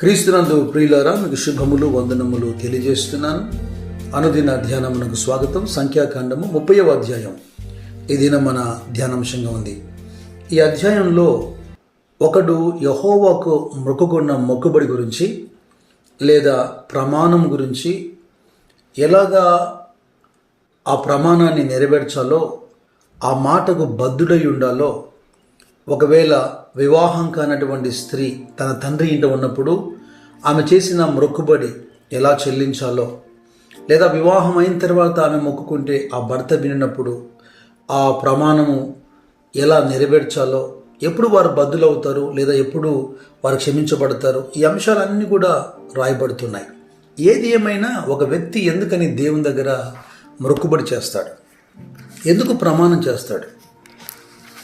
క్రీస్తునందు ప్రియులారా మీకు శుభములు వందనములు తెలియజేస్తున్నాను. అనుదిన ధ్యానమునకు స్వాగతం. సంఖ్యాకాండము ముప్పైవ అధ్యాయం. ఈ దినం మన ధ్యానాంశంగా ఉంది. ఈ అధ్యాయంలో ఒకడు యహోవాకు మొక్కుకున్న మొక్కుబడి గురించి లేదా ప్రమాణం గురించి ఎలాగా ఆ ప్రమాణాన్ని నెరవేర్చాలో ఆ మాటకు బద్ధుడై ఉండాలో ఒకవేళ వివాహం కానటువంటి స్త్రీ తన తండ్రి ఇంట ఉన్నప్పుడు ఆమె చేసిన మొక్కుబడి ఎలా చెల్లించాలో లేదా వివాహం అయిన తర్వాత ఆమె మొక్కుకుంటే ఆ భర్త వినినప్పుడు ఆ ప్రమాణము ఎలా నెరవేర్చాలో ఎప్పుడు వారు బద్దులవుతారు లేదా ఎప్పుడు వారు క్షమించబడతారు ఈ అంశాలన్నీ కూడా రాయబడుతున్నాయి. ఏది ఏమైనా ఒక వ్యక్తి ఎందుకని దేవుని దగ్గర మొక్కుబడి చేస్తాడు? ఎందుకు ప్రమాణం చేస్తాడు?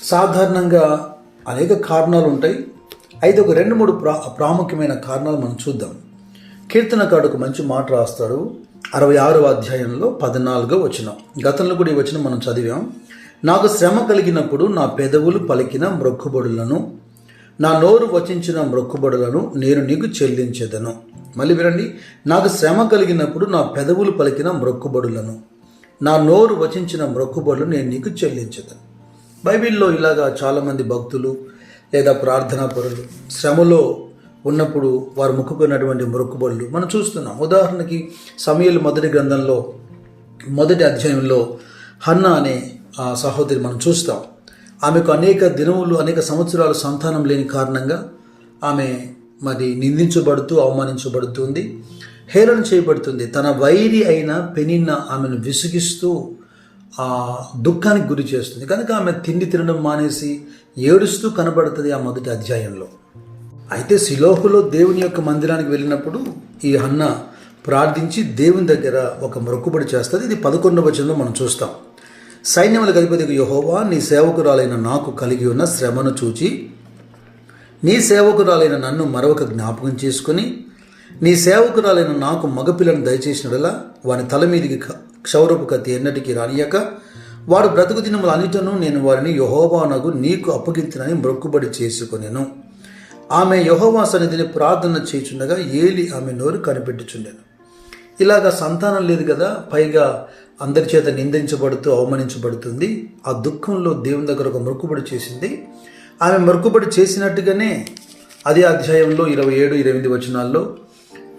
సాధారణంగా అనేక కారణాలు ఉంటాయి అయితే ఒక రెండు మూడు ప్రా ప్రాముఖ్యమైన కారణాలు మనం చూద్దాం. కీర్తనకాడు ఒక మంచి మాట రాస్తాడు. అరవై ఆరవ అధ్యాయంలో పద్నాలుగో వచనం. గతంలో కూడా ఈ వచనం మనం చదివాం. నాకు శ్రమ కలిగినప్పుడు నా పెదవులు పలికిన మ్రొక్కుబడులను నా నోరు వచించిన మ్రొక్కుబడులను నేను నీకు చెల్లించేదను. మళ్ళీ వినండి. నాకు శ్రమ కలిగినప్పుడు నా పెదవులు పలికిన మ్రొక్కుబడులను నా నోరు వచించిన మ్రొక్కుబడులు నేను నీకు చెల్లించదను. బైబిల్లో ఇలాగా చాలామంది భక్తులు లేదా ప్రార్థనా పరులు శ్రమలో ఉన్నప్పుడు వారు మొక్కుకున్నటువంటి మొక్కుబడులు మనం చూస్తున్నాం. ఉదాహరణకి సమయలు మొదటి గ్రంథంలో మొదటి అధ్యాయంలో హన్న అనే ఆ సహోదరి మనం చూస్తాం. ఆమెకు అనేక దినములు అనేక సంవత్సరాలు సంతానం లేని కారణంగా ఆమె మరి నిందించబడుతూ అవమానించబడుతుంది హేళన చేయబడుతుంది. తన వైరి అయిన పెనిన్న ఆమెను విసిగిస్తూ ఆ దుఃఖానికి గురి చేస్తుంది. కనుక ఆమె తిండి తినడం మానేసి ఏడుస్తూ కనబడుతుంది ఆ మొదటి అధ్యాయంలో. అయితే శిలోహులో దేవుని యొక్క మందిరానికి వెళ్ళినప్పుడు ఈ అన్న ప్రార్థించి దేవుని దగ్గర ఒక మొక్కుబడి చేస్తుంది. ఇది పదకొండవ వచనంలో మనం చూస్తాం. సైన్యముల అధిపతికి యహోవా నీ సేవకురాలైన నాకు కలిగి ఉన్న శ్రమను చూచి నీ సేవకురాలైన నన్ను మరొక జ్ఞాపకం చేసుకుని నీ సేవకురాలైన నాకు మగపిల్లను దయచేసినడలా వాని తల మీదికి క్షౌరపు కత్తి ఎన్నటికీ రానియక వాడు బ్రతుకు దినములు అన్నిటను నేను వారిని యహోవానగు నీకు అప్పగించినని మొక్కుబడి చేసుకొనెను. ఆమె యహోవా సన్నిధిని ప్రార్థన చేయుచుండగా ఏలి ఆమె నోరు కనిపెట్టుచుండెను. ఇలాగా సంతానం లేదు కదా పైగా అందరి చేత నిందించబడుతూ అవమానించబడుతుంది. ఆ దుఃఖంలో దేవుని దగ్గర ఒక మొక్కుబడి చేసింది. ఆమె మొక్కుబడి చేసినట్టుగానే అదే అధ్యాయంలో ఇరవై ఏడు ఇరవై ఎనిమిది వచనాల్లో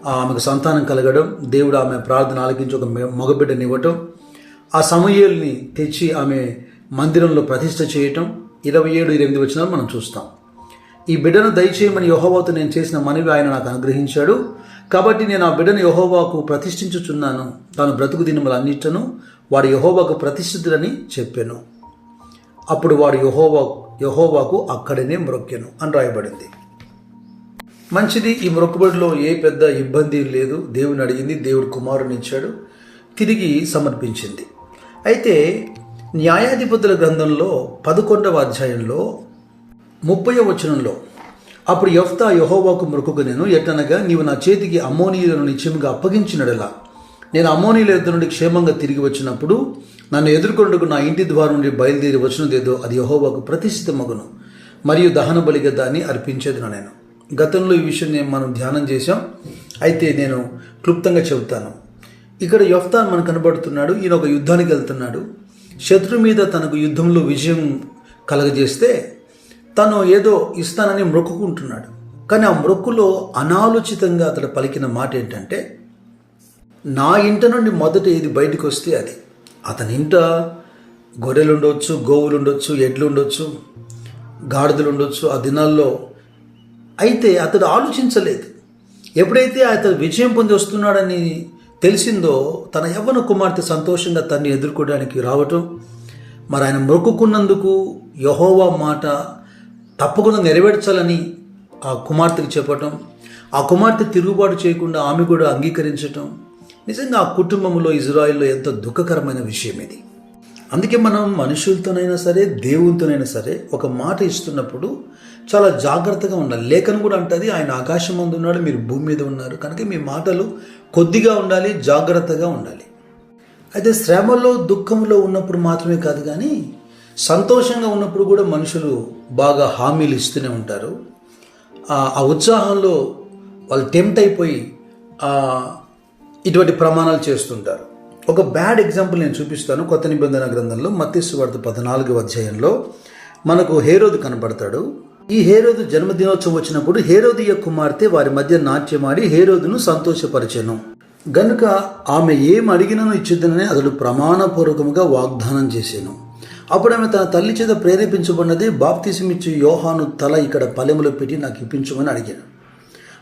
ఆమెకు సంతానం కలగడం దేవుడు ఆమె ప్రార్థన ఆలకించి ఒక మగబిడ్డనివ్వటం ఆ సమయాల్ని తెచ్చి ఆమె మందిరంలో ప్రతిష్ఠ చేయటం ఇరవై ఏడు ఎనిమిది వచనాలు మనం చూస్తాం. ఈ బిడ్డను దయచేయమని యహోవాతో నేను చేసిన మనవి ఆయన నాకు అనుగ్రహించాడు. కాబట్టి నేను ఆ బిడ్డను యహోవాకు ప్రతిష్ఠించుచున్నాను. తాను బ్రతుకు దినములు అన్నిటను వాడు యహోవాకు ప్రతిష్ఠితులని చెప్పాను. అప్పుడు వాడు యహోవా యహోవాకు అక్కడనే మ్రొక్కెను అని రాయబడింది. మంచిది ఈ మొక్కుబడిలో ఏ పెద్ద ఇబ్బంది లేదు. దేవుని అడిగింది దేవుడు కుమారుని ఇచ్చాడు తిరిగి సమర్పించింది. అయితే న్యాయాధిపతుల గ్రంథంలో పదకొండవ అధ్యాయంలో ముప్పై వచనంలో అప్పుడు యఫ్తా యహోవాకు మొక్కుకునేను ఎట్టనగా నీవు నా చేతికి అమ్మోనీయులను నిత్యముగా అప్పగించినడలా. నేను అమ్మోనీయుల యుద్ధ నుండి క్షేమంగా తిరిగి వచ్చినప్పుడు నన్ను ఎదుర్కొండుకు నా ఇంటి ద్వారం నుండి బయలుదేరి వచ్చినదేదో అది యహోవాకు ప్రతిష్ఠితమగును. మరియు దహన బలిగా దాన్ని అర్పించేదును నేను. గతంలో ఈ విషయం నేను మనం ధ్యానం చేశాం. అయితే నేను క్లుప్తంగా చెబుతాను. ఇక్కడ యొఫ్తాన్ మనకు కనబడుతున్నాడు ఈయన ఒక యుద్ధానికి వెళ్తున్నాడు. శత్రు మీద తనకు యుద్ధంలో విజయం కలగజేస్తే తను ఏదో ఇస్తానని మొక్కుకుంటున్నాడు కానీ ఆ మొక్కులో అనాలోచితంగా అతడు పలికిన మాట ఏంటంటే నా ఇంట నుండి మొదట ఏది బయటకు వస్తే అది. అతని ఇంట గొర్రెలు ఉండొచ్చు గోవులు ఉండొచ్చు ఎడ్లు ఉండొచ్చు గాడిదలు ఉండొచ్చు ఆ దినాల్లో అయితే అతడు ఆలోచించలేదు. ఎప్పుడైతే అతడు విజయం పొంది వస్తున్నాడని తెలిసిందో తన యవ్వన కుమార్తె సంతోషంగా తన్ని ఎదుర్కోవడానికి రావటం మరి ఆయన మొక్కుకున్నందుకు యహోవా మాట తప్పకుండా నెరవేర్చాలని ఆ కుమార్తెకి చెప్పటం ఆ కుమార్తె తిరుగుబాటు చేయకుండా ఆమె కూడా అంగీకరించటం నిజంగా ఆ కుటుంబంలో ఇజ్రాయిల్లో ఎంతో దుఃఖకరమైన విషయం ఇది. అందుకే మనం మనుషులతోనైనా సరే దేవునితోనైనా సరే ఒక మాట ఇస్తున్నప్పుడు చాలా జాగ్రత్తగా ఉండాలి. లేఖను కూడా అంటుంది ఆయన ఆకాశం మందు ఉన్నాడు మీరు భూమి మీద ఉన్నారు. కనుక మీ మాటలు కొద్దిగా ఉండాలి జాగ్రత్తగా ఉండాలి. అయితే శ్రమలో దుఃఖంలో ఉన్నప్పుడు మాత్రమే కాదు కానీ సంతోషంగా ఉన్నప్పుడు కూడా మనుషులు బాగా హామీలు ఇస్తూనే ఉంటారు. ఆ ఉత్సాహంలో వాళ్ళు టెంప్ట్ అయిపోయి ఇటువంటి ప్రమాణాలు చేస్తుంటారు. ఒక బ్యాడ్ ఎగ్జాంపుల్ నేను చూపిస్తాను కొత్త నిబంధన గ్రంథంలో మత్స్యవార్త పద్నాలుగు అధ్యాయంలో. మనకు హేరోదు కనబడతాడు. ఈ హేరోదు జన్మదినోత్సవం వచ్చినప్పుడు హేరోదియ కుమార్తె వారి మధ్య నాట్యమాడి హేరోదును సంతోషపరిచెను. గనుక ఆమె ఏం అడిగినను ఇచ్చిద్దనని అతడు ప్రమాణపూర్వకంగా వాగ్దానం చేశాను. అప్పుడు ఆమె తన తల్లి చేత ప్రేరేపించబడినది బాప్తిసమిచ్చు యోహాను తల ఇక్కడ పలెములో పెట్టి నాకు ఇప్పించమని అడిగాను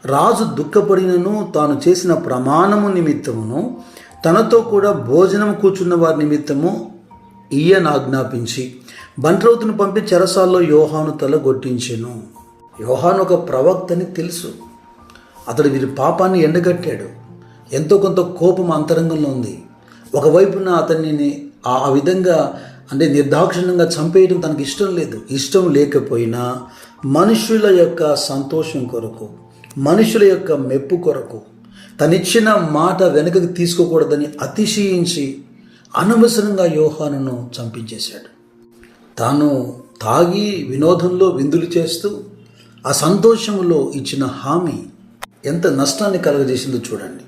రాజు దుఃఖపడినను తాను చేసిన ప్రమాణము నిమిత్తమును తనతో కూడా భోజనం కూర్చున్న వారి నిమిత్తము ఈయన ఆజ్ఞాపించి బంట్రౌతును పంపి చెరసాల్లో యోహాను తలగొట్టించెను యోహాను ఒక ప్రవక్తని తెలుసు. అతడు వీరి పాపాన్ని ఎండగట్టాడు. ఎంతో కొంత కోపం అంతరంగంలో ఉంది. ఒకవైపున అతన్ని ఆ ఆ విధంగా అంటే నిర్దాక్షిణ్యంగా చంపేయడం తనకి ఇష్టం లేదు. ఇష్టం లేకపోయినా మనుషుల యొక్క సంతోషం కొరకు మనుషుల యొక్క మెప్పు కొరకు తనిచ్చిన మాట వెనుకకు తీసుకోకూడదని అతిశయించి అనవసరంగా యోహానును చంపించేశాడు. తాను తాగి వినోదంలో విందులు చేస్తూ ఆ సంతోషంలో ఇచ్చిన హామీ ఎంత నష్టాన్ని కలగజేసిందో చూడండి.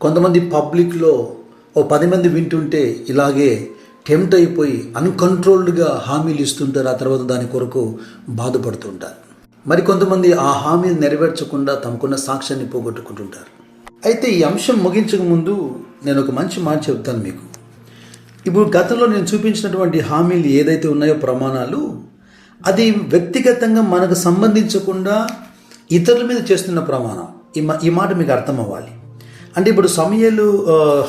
కొంతమంది పబ్లిక్లో ఓ పది మంది వింటుంటే ఇలాగే టెంప్ట్ అయిపోయి అన్కంట్రోల్డ్గా హామీలు ఇస్తుంటారు. ఆ తర్వాత దాని కొరకు బాధపడుతుంటారు. మరి కొంతమంది ఆ హామీని నెరవేర్చకుండా తమకున్న సాక్ష్యాన్ని పోగొట్టుకుంటుంటారు. అయితే ఈ అంశం ముగించక ముందు నేను ఒక మంచి మాట చెప్తాను మీకు. ఇప్పుడు గతంలో నేను చూపించినటువంటి హామీలు ఏదైతే ఉన్నాయో ప్రమాణాలు అది వ్యక్తిగతంగా మనకు సంబంధించకుండా ఇతరుల మీద చేస్తున్న ప్రమాణం. ఈ మా ఈ మాట మీకు అర్థం అవ్వాలి అంటే ఇప్పుడు సమయలు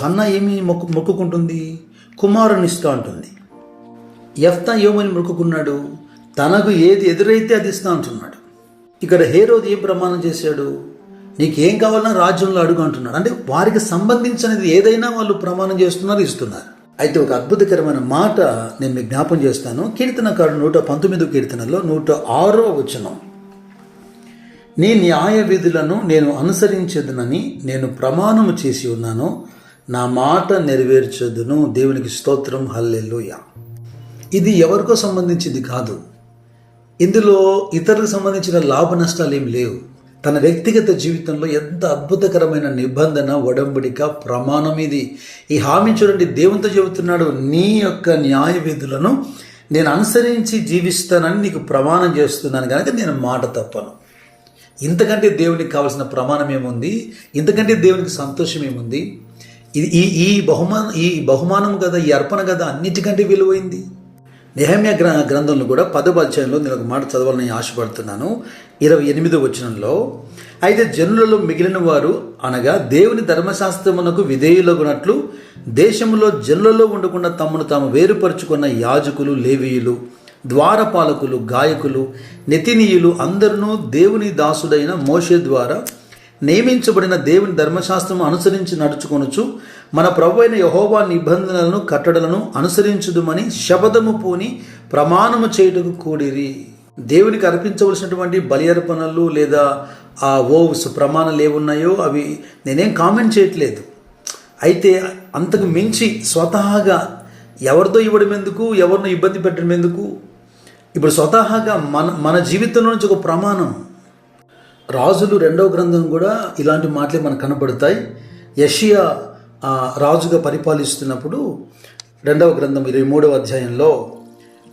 అన్న ఏమి మొక్కు మొక్కుకుంటుంది? కుమారుని ఇస్తూ ఉంటుంది ఎఫ్తా ఏమని మొక్కుకున్నాడు. తనకు ఏది ఎదురైతే అది ఇస్తా అంటున్నాడు. ఇక్కడ హేరోది ఏం ప్రమాణం చేశాడు? నీకేం కావాలన్నా రాజ్యంలో అడుగు అంటున్నాడు. అంటే వారికి సంబంధించినది ఏదైనా వాళ్ళు ప్రమాణం చేస్తున్నారు ఇస్తున్నారు. అయితే ఒక అద్భుతకరమైన మాట నేను మీకు జ్ఞాపం చేస్తాను. కీర్తనకారుడు నూట పంతొమ్మిదో కీర్తనలో నూట ఆరో వచనం. నీ న్యాయ విధులను నేను అనుసరించదునని నేను ప్రమాణము చేసి ఉన్నాను. నా మాట నెరవేర్చదును. దేవునికి స్తోత్రం. హల్లెల్లుయ ఇది ఎవరికో సంబంధించింది కాదు. ఇందులో ఇతరులకు సంబంధించిన లాభ నష్టాలు ఏమి లేవు. తన వ్యక్తిగత జీవితంలో ఎంత అద్భుతకరమైన నిబంధన ఒడంబడిక ప్రమాణం ఇది. ఈ హామీ చూడండి దేవునితో చెబుతున్నాడు నీ యొక్క న్యాయ విధులను నేను అనుసరించి జీవిస్తానని నీకు ప్రమాణం చేస్తున్నాను కనుక నేను మాట తప్పను. ఇంతకంటే దేవునికి కావాల్సిన ప్రమాణం ఏముంది? ఇంతకంటే దేవునికి సంతోషం ఏముంది? ఇది ఈ ఈ బహుమానం ఈ బహుమానం కదా ఈ అర్పణ కదా అన్నిటికంటే విలువైంది. నిహమ్య గ్ర గ్రంథంలో కూడా పదవ అధ్యాయంలో నేను ఒక మాట చదవాలని ఆశపడుతున్నాను. ఇరవై ఎనిమిదో వచనంలో అయితే జనులలో మిగిలిన వారు అనగా దేవుని ధర్మశాస్త్రమునకు విధేయులగునట్లు దేశంలో జనులలో ఉండకుండా తమను తాము వేరుపరుచుకున్న యాజకులు లేవీయులు ద్వారపాలకులు గాయకులు నితినీయులు అందరూ దేవుని దాసుడైన మోషే ద్వారా నియమించబడిన దేవుని ధర్మశాస్త్రం అనుసరించి నడుచుకొనుచు మన ప్రభు అయిన యహోవా నిబంధనలను కట్టడలను అనుసరించుదుమని శపథము పూని ప్రమాణము చేయుటకు కూడిరి. దేవునికి అర్పించవలసినటువంటి బలి అర్పణలు లేదా ఆ ఓవ్స్ ప్రమాణాలు ఏమున్నాయో అవి నేనేం కామెంట్ చేయట్లేదు. అయితే అంతకు మించి స్వతహాగా ఎవరితో ఇవ్వడం ఎందుకు ఎవరిని ఇబ్బంది పెట్టడం ఎందుకు? ఇప్పుడు స్వతహాగా మన మన జీవితంలో నుంచి ఒక ప్రమాణం. రాజులు రెండవ గ్రంథం కూడా ఇలాంటి మాటలే మనకు కనపడతాయి. యషియా రాజుగా పరిపాలిస్తున్నప్పుడు రెండవ గ్రంథం ఇరవై మూడవ అధ్యాయంలో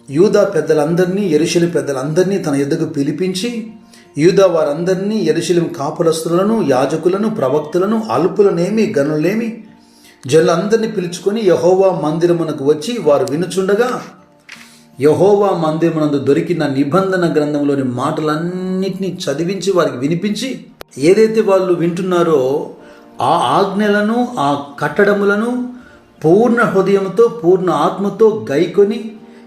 యూదా పెద్దలందరినీ ఎరుశలి పెద్దలందరినీ తన ఎద్దుకు పిలిపించి యూదా వారందరినీ ఎరుశలి కాపులస్తులను యాజకులను ప్రవక్తులను అల్పులనేమి గనులేమి జనులందరినీ పిలుచుకొని యహోవా మందిరమునకు వచ్చి వారు వినుచుండగా యహోవా మందిరమునందు దొరికిన నిబంధన గ్రంథంలోని మాటలన్నింటినీ చదివించి వారికి వినిపించి ఏదైతే వాళ్ళు వింటున్నారో ఆ ఆజ్ఞలను ఆ కట్టడములను పూర్ణ హృదయంతో పూర్ణ ఆత్మతో గైకొని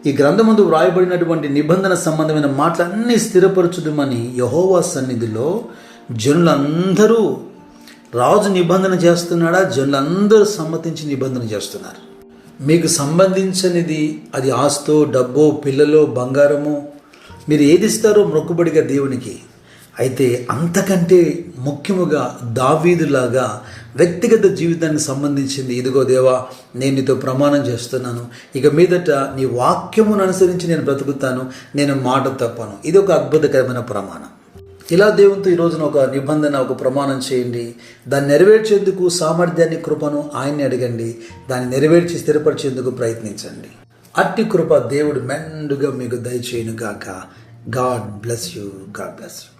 ఈ గ్రంథమందు వ్రాయబడినటువంటి నిబంధన సంబంధమైన మాటలన్నీ స్థిరపరచుదమని యహోవా సన్నిధిలో జనులందరూ రాజు నిబంధన చేస్తున్నాడా? జనులందరూ సమ్మతించి నిబంధన చేస్తున్నారు. మీకు సంబంధించనిది అది ఆస్తో డబ్బో పిల్లలో బంగారము మీరు ఏది ఇస్తారో మొక్కుబడిగా దేవునికి అయితే అంతకంటే ముఖ్యముగా దావీదులాగా వ్యక్తిగత జీవితానికి సంబంధించింది. ఇదిగో దేవా నేను నీతో ప్రమాణం చేస్తున్నాను. ఇక మీదట నీ వాక్యమును అనుసరించి నేను బ్రతుకుతాను. నేను మాట తప్పను. ఇది ఒక అద్భుతకరమైన ప్రమాణం. ఇలా దేవునితో ఈ రోజున ఒక నిబంధన ఒక ప్రమాణం చేయండి. దాన్ని నెరవేర్చేందుకు సామర్థ్యాన్ని కృపను ఆయన్ని అడగండి. దాన్ని నెరవేర్చి స్థిరపరిచేందుకు ప్రయత్నించండి. అట్టి కృప దేవుడు మెండుగా మీకు దయచేయను గాక God bless you. God bless you.